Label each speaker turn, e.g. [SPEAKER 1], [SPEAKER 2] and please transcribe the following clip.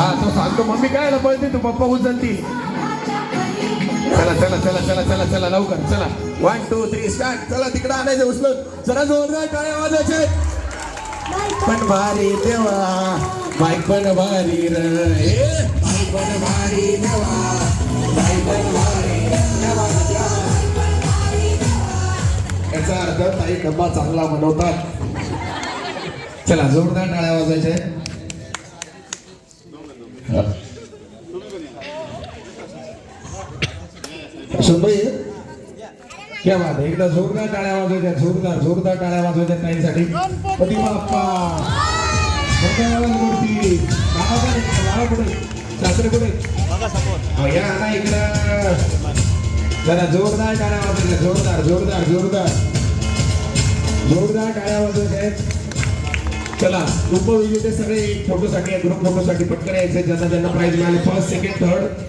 [SPEAKER 1] हा तो मम्मी काय पळते तू पप्पा उचलती चला चला चला चला चला चला लवकर चला. वन टू थ्री स्टार्ट चला तिकडे आणायचं उचलून जरा जोरदार टाळ्या वाजायचे. पण भारी देवा बाईक पण भारी रे. बाईक पण भारी देवा बाईक पण भारी याचा अर्थ ताई डब्बा चांगला बनवतात. चला जोरदार टाळ्या वाजायचे. सुनबाई क्या बात आहे एकदा जोरदार टाळ्या वाजवायच्या जोरदार जोरदार टाळ्या वाजवायच्या ताईंसाठी. पती बाप्पा! मूर्ती सासरे कुठे या ना इकडं. जरा जोरदार टाळ्या वाजवायच्या जोरदार जोरदार जोरदार. जोरदार टाळ्या वाजवायच्या आहेत चला उपविजेते सगळे फोटोसाठी ग्रुप फोटोसाठी पटकन यायचे ज्यांना ज्यांना प्राईज मिळाले फर्स्ट सेकंड थर्ड